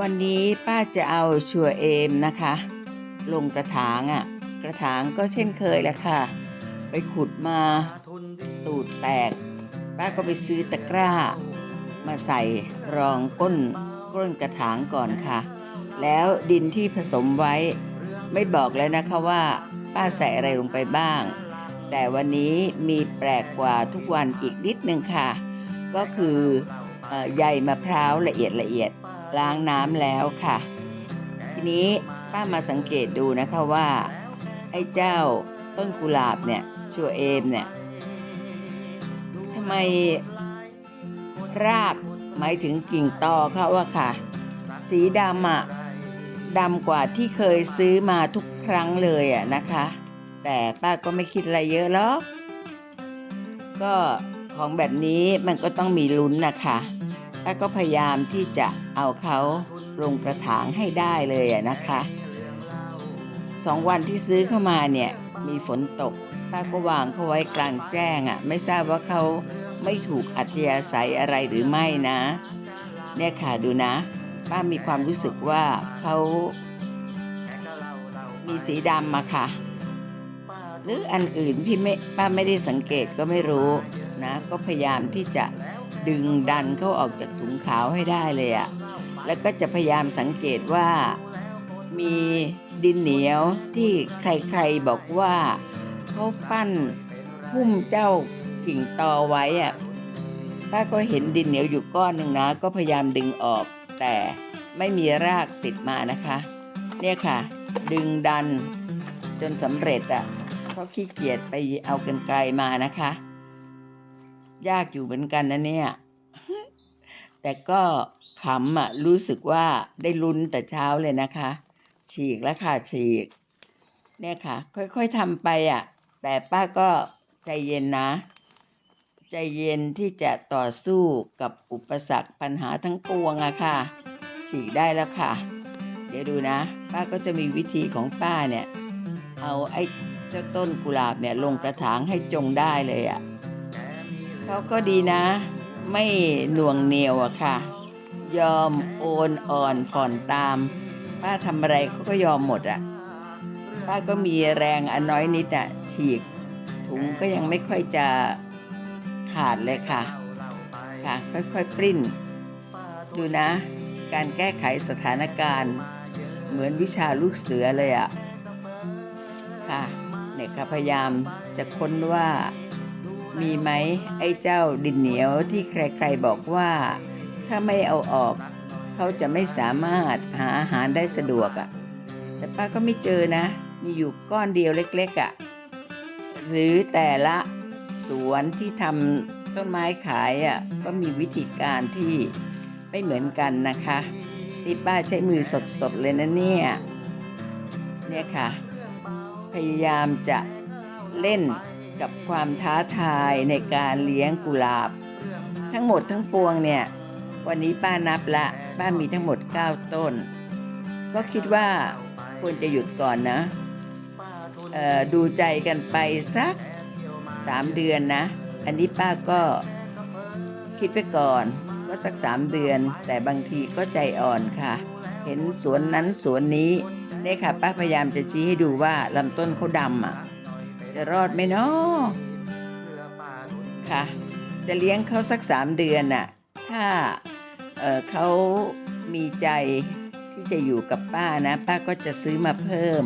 วันนี้ป้าจะเอาชัวเอมนะคะ ลงกระถางอะ่ะ กระถางก็เช่นเคยแหละค่ะ ไปขุดมาตูดแตก ป้าก็ไปซื้อตะกร้า มาใส่รองก้นก้นกระถางก่อนค่ะ แล้วดินที่ผสมไว้ ไม่บอกแล้วนะคะว่า ป้าใส่อะไรลงไปบ้าง แต่วันนี้มีแปลกกว่าทุกวันอีกนิดนึงค่ะ ก็คือเอ่อใยมะพร้าวละเอียดละเอียด ล้างน้ำแล้วค่ะ ทีนี้ป้ามาสังเกตดูนะคะว่า ไอ้เจ้าต้นกุหลาบเนี่ยชัวเอมเนี่ยทำไมรากหมายถึงกิ่งตอเขาอะค่ะ สีดำอะดำกว่าที่เคยซื้อมาทุกครั้งเลยอะนะคะ แต่ป้าก็ไม่คิดอะไรเยอะหรอกก็ของแบบนี้มันก็ต้องมีลุ้นนะคะ ป้าก็พยายามที่จะเอาเขาลงกระถางให้ได้เลยนะคะสองวันที่ซื้อเข้ามาเนี่ยมีฝนตก ป้าก็วางเขาไว้กลางแจ้งอะ ไม่ทราบว่าเขาไม่ถูกอัธยาศัยอะไรหรือไม่นะ เนี่ยค่ะดูนะ ป้ามีความรู้สึกว่าเขามีสีดำมาค่ะ หรืออันอื่นพี่ไม่ป้าไม่ได้สังเกตก็ไม่รู้นะ ก็พยายามที่จะดึงดันเขาออกจากถุงขาวให้ได้เลยอะแล้วก็จะพยายามสังเกตว่ามีดินเหนียวที่ใครๆบอกว่าเขาปั้นพุ่มเจ้ากิ่งตอไว้อะป้าก็เห็นดินเหนียวอยู่ก้อนหนึ่งนะ ก็พยายามดึงออก แต่ไม่มีรากติดมานะคะ เนี่ยค่ะ ดึงดันจนสำเร็จอะ เขาขี้เกียจไปเอากันไกลมานะคะ ยากอยู่เหมือนกันนะเนี่ย แต่ก็ขำอะรู้สึกว่าได้ลุ้นแต่เช้าเลยนะคะ ฉีกแล้วค่ะฉีก เนี่ยค่ะ ค่อยๆทำไปอะแต่ป้าก็ใจเย็นนะ ใจเย็นที่จะต่อสู้กับอุปสรรคปัญหาทั้งปวงอะค่ะ ฉีกได้แล้วค่ะ เดี๋ยวดูนะ ป้าก็จะมีวิธีของป้าเนี่ย เอาไอ้ เจ้าต้นกุหลาบเนี่ยลงกระถางให้จงได้เลยอะ่ะเขาก็ดีนะ ไม่หน่วงเหนียวอะค่ะ ยอมโอนอ่อนผ่อนตาม ป้าทำอะไรเขาก็ยอมหมดอะ่ะป้าก็มีแรงอันน้อยนิดอะ่ะฉีก ถุงก็ยังไม่ค่อยจะขาดเลยค่ะ ค่ะ ค่อยๆปริ้น ดูนะ การแก้ไขสถานการณ์ เหมือนวิชาลูกเสือเลยอะ่ะค่ะ เนี่ยค่ะพยายามจะค้นว่ามีไหมไอ้เจ้าดินเหนียวที่ใครๆบอกว่า ถ้าไม่เอาออก เขาจะไม่สามารถหาอาหารได้สะดวกอะ่ะ แต่ป้าก็ไม่เจอนะ มีอยู่ก้อนเดียวเล็กๆอะ่ะ หรือแต่ละสวนที่ทำต้นไม้ขายอะ่ะก็มีวิธีการที่ไม่เหมือนกันนะคะที่ป้าใช้มือสดๆเลยนะเนี่ยเนี่ยค่ะ พยายามจะเล่นกับความท้าทายในการเลี้ยงกุหลาบ ทั้งหมดทั้งปวงเนี่ย วันนี้ป้านับละ ป้ามีทั้งหมด 9 ต้น ก็คิดว่าควรจะหยุดก่อนนะดูใจกันไปสัก3เดือนนะ อันนี้ป้าก็คิดไปก่อนว่าสัก3เดือน แต่บางทีก็ใจอ่อนค่ะ เห็นสวนนั้นสวนนี้ เนี่ยค่ะ ป้าพยายามจะชี้ให้ดูว่าลำต้นเขาดำอะ จะรอดไหมเนาะค่ะ จะเลี้ยงเขาสักสามเดือนน่ะ ถ้าเเขามีใจที่จะอยู่กับป้านะ ป้าก็จะซื้อมาเพิ่ม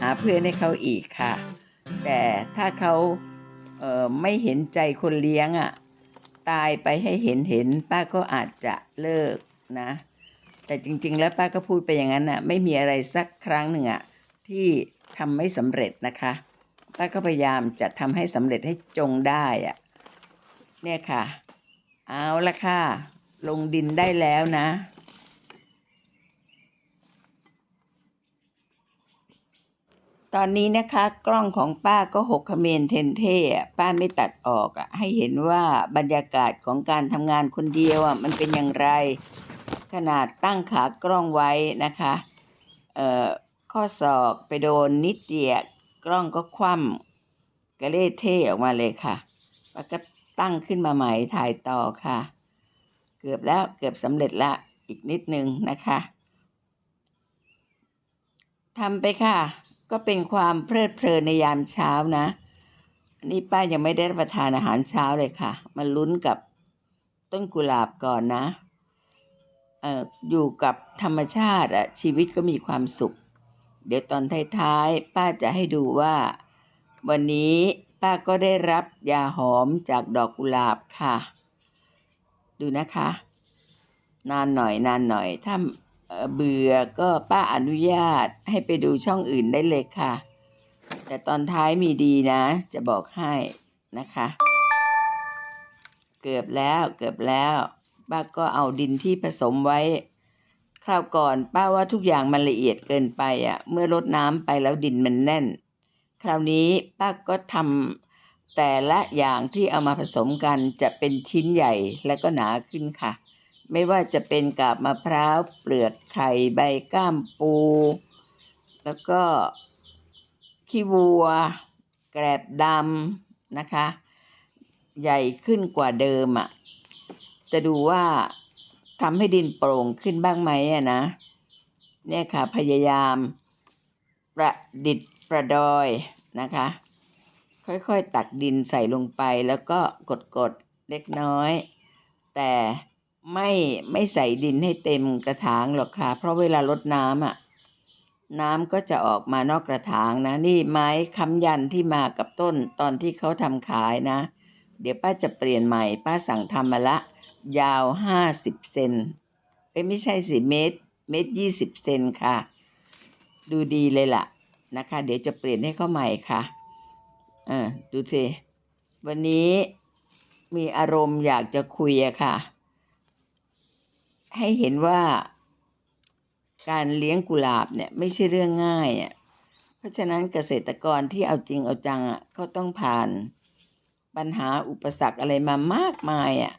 หาเพื่อนให้เขาอีกค่ะ แต่ถ้าเขาเไม่เห็นใจคนเลี้ยงอะ ตายไปให้เห็นเห็นป้าก็อาจจะเลิกนะ แต่จริง ๆ แล้วป้าก็พูดไปอย่างนั้นน่ะไม่มีอะไรสักครั้งหนึ่งอะที่ทำไม่สำเร็จนะคะ ป้าก็พยายามจะทำให้สำเร็จให้จงได้อะเนี่ยค่ะ เอาละค่ะ ลงดินได้แล้วนะตอนนี้นะคะกล้องของป้าก็หกเขมรเทนเท่ะป้าไม่ตัดออกอะให้เห็นว่าบรรยากาศของการทำงานคนเดียวอะมันเป็นอย่างไร ขนาดตั้งขากล้องไว้นะคะเอ่อข้อศอกไปโดนนิดเดียวกล้องก็คว่ำกระเล่เท่ออกมาเลยค่ะแล้วก็ตั้งขึ้นมาใหม่ถ่ายต่อค่ะ เกือบแล้วเกือบสำเร็จละอีกนิดนึงนะคะทำไปค่ะ ก็เป็นความเพลิดเพลินในยามเช้านะ นี่ป้ายังไม่ได้รับประทานอาหารเช้าเลยค่ะ มาลุ้นกับต้นกุหลาบก่อนนะ อยู่กับธรรมชาติชีวิตก็มีความสุข เดี๋ยวตอนท้ายๆ ป้าจะให้ดูว่า วันนี้ป้าก็ได้รับยาหอมจากดอกกุหลาบค่ะ ดูนะคะ นานหน่อยนานหน่อย ถ้าเบื่อก็ป้าอนุญาตให้ไปดูช่องอื่นได้เลยค่ะ แต่ตอนท้ายมีดีนะ จะบอกให้นะคะ เกือบแล้วเกือบแล้ว ป้าก็เอาดินที่ผสมไว้คราวก่อนป้าว่าทุกอย่างมันละเอียดเกินไปอะ เมื่อรดน้ำไปแล้วดินมันแน่น คราวนี้ป้าก็ทำแต่ละอย่างที่เอามาผสมกันจะเป็นชิ้นใหญ่และก็หนาขึ้นค่ะ ไม่ว่าจะเป็นกาบมะพร้าวเปลือกไข่ใบก้ามปู แล้วก็ขี้วัว แกรบดำนะคะ ใหญ่ขึ้นกว่าเดิมอะ จะดูว่าทำให้ดินโปร่งขึ้นบ้างไหมอะนะ เนี่ยค่ะพยายาม ประดิษฐ์ประดอยนะคะ ค่อยๆตักดินใส่ลงไปแล้วก็กดๆเล็กน้อย แต่ไม่ไม่ใส่ดินให้เต็มกระถางหรอกค่ะ เพราะเวลาลดน้ำอะน้ำก็จะออกมานอกกระถางนะ นี่ไม้ค้ำยันที่มากับต้นตอนที่เขาทำขายนะ เดี๋ยวป้าจะเปลี่ยนใหม่ ป้าสั่งทำมาละ ยาวห้าสิบเซนเอ้ยไม่ใช่สิเมตร เมตรยี่สิบเซนค่ะ ดูดีเลยล่ะนะคะ เดี๋ยวจะเปลี่ยนให้เขาใหม่ค่ะอ่าดูสิวันนี้มีอารมณ์อยากจะคุยอะค่ะ ให้เห็นว่า การเลี้ยงกุหลาบเนี่ยไม่ใช่เรื่องง่ายอะเพราะฉะนั้นเกษตรกรที่เอาจริงเอาจังอะเขาต้องผ่าน ปัญหาอุปสรรคอะไรมามากมายอะ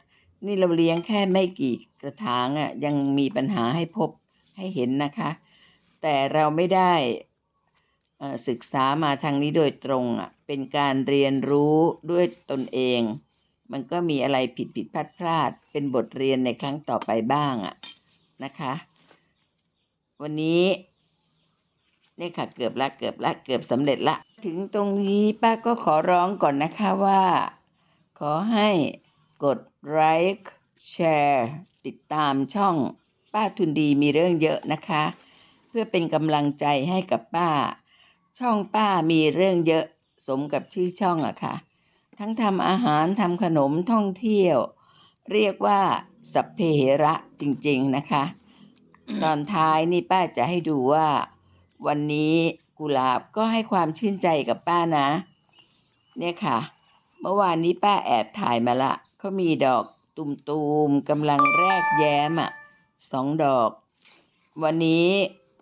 นี่เราเลี้ยงแค่ไม่กี่กระถางอะ ยังมีปัญหาให้พบให้เห็นนะคะ แต่เราไม่ได้ศึกษามาทางนี้โดยตรงอะ เป็นการเรียนรู้ด้วยตนเอง มันก็มีอะไรผิดผิดพลาดพลาด เป็นบทเรียนในครั้งต่อไปบ้างอะนะคะ วันนี้ นี่ค่ะเกือบละเกือบละเกือบสำเร็จละ ถึงตรงนี้ป้าก็ขอร้องก่อนนะคะว่า ขอให้กดไลค์แชร์ติดตามช่องป้าทุนดีมีเรื่องเยอะนะคะ เพื่อเป็นกำลังใจให้กับป้า ช่องป้ามีเรื่องเยอะสมกับชื่อช่องอะค่ะ ทั้งทำอาหารทำขนมท่องเที่ยว เรียกว่าสัพเพเหระจริง ๆนะคะ ตอนท้ายนี่ป้าจะให้ดูว่า วันนี้กุหลาบก็ให้ความชื่นใจกับป้านะ เนี่ยค่ะ เมื่อวานนี้ป้าแอบถ่ายมาละเขามีดอกตุ่มๆกำลังแรกแย้มอะสองดอก วันนี้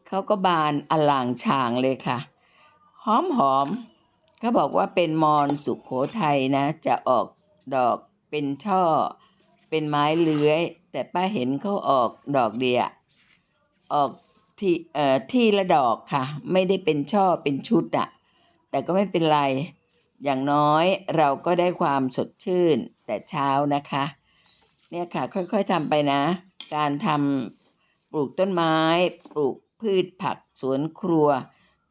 เขาก็บานอลางฉางเลยค่ะ หอมหอมๆเขาบอกว่าเป็นมอนสุขโขทัยนะ จะออกดอกเป็นช่อ เป็นไม้เลื้อย แต่ป้าเห็นเขาออกดอกเดียวออก ที่เอ่อที่ละดอกค่ะ ไม่ได้เป็นช่อเป็นชุดอะแต่ก็ไม่เป็นไร อย่างน้อยเราก็ได้ความสดชื่นแต่เช้านะคะ เนี่ยค่ะค่อยๆทำไปนะ การทำปลูกต้นไม้ ปลูกพืชผักสวนครัว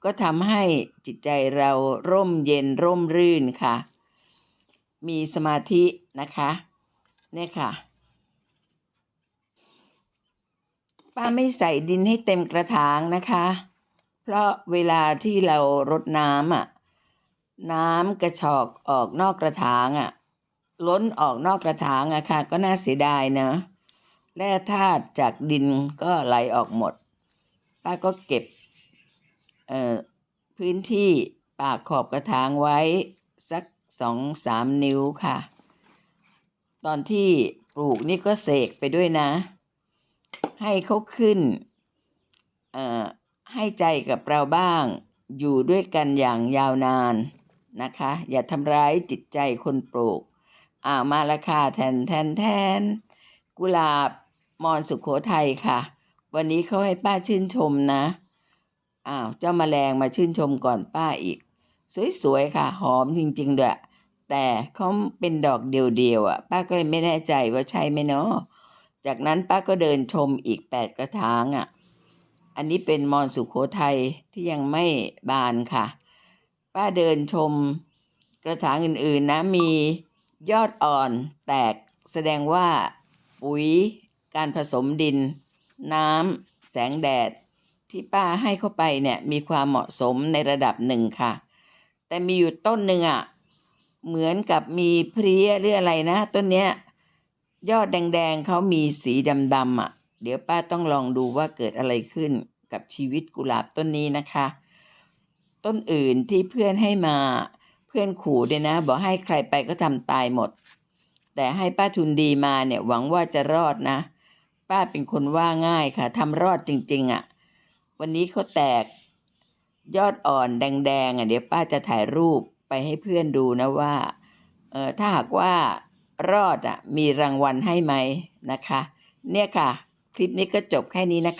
ก็ทำให้จิตใจเราร่มเย็นร่มรื่นค่ะ มีสมาธินะคะ เนี่ยค่ะ ป้าไม่ใส่ดินให้เต็มกระถางนะคะ เพราะเวลาที่เรารดน้ำอะ น้ำกระชอกออกนอกกระถางอะ ล้นออกนอกกระถางอะค่ะ ก็น่าเสียดายนะแร่ธาตุจากดินก็ไหลออกหมด ป้าก็เก็บเอ่อพื้นที่ปากขอบกระถางไว้สักสองสามนิ้วค่ะ ตอนที่ปลูกนี่ก็เสกไปด้วยนะ ให้เขาขึ้นอ่อให้ใจกับเราบ้าง อยู่ด้วยกันอย่างยาวนานนะคะ อย่าทำร้ายจิตใจคนปลูกอ่ามาราคาแทนแทนแทน กุหลาบมอนสุขโขทัยค่ะ วันนี้เขาให้ป้าชื่นชมนะอ้าวเจ้าแมลงมาชื่นชมก่อนป้าอีก สวยๆค่ะ หอมจริงๆด้วยแต่เขาเป็นดอกเดียวๆอะ ป้าก็เลยไม่แน่ใจว่าใช่ไหมเนาะ จากนั้นป้าก็เดินชมอีกแปดกระถางอะออันนี้เป็นมอนสุขโขทัยที่ยังไม่บานค่ะ ป้าเดินชมกระถางอื่นๆนะมียอดอ่อนแตกแสดงว่าปุ๋ยการผสมดิน น้ำแสงแดด ที่ป้าให้เข้าไปเนี่ยมีความเหมาะสมในระดับหนึ่งค่ะ แต่มีอยู่ต้นหนึ่งอะ่ะเหมือนกับมีเพลี้ยหรืออะไรนะ ต้นเนี้ย ยอดแดงๆเขามีสีดำๆอะ เดี๋ยวป้าต้องลองดูว่าเกิดอะไรขึ้นกับชีวิตกุหลาบต้นนี้นะคะ ต้นอื่นที่เพื่อนให้มาเพื่อนขู่ด้วยนะ บอกให้ใครไปก็ทำตายหมด แต่ให้ป้าทุนดีมาเนี่ยหวังว่าจะรอดนะ ป้าเป็นคนว่าง่ายค่ะทำรอดจริง ๆอะ วันนี้เขาแตก ยอดอ่อนแดงๆอะเดี๋ยวป้าจะถ่ายรูปไปให้เพื่อนดูนะว่าเออถ้าหากว่า รอดอะมีรางวัลให้ไหมนะคะ เนี่ยค่ะ คลิปนี้ก็จบแค่นี้นะคะ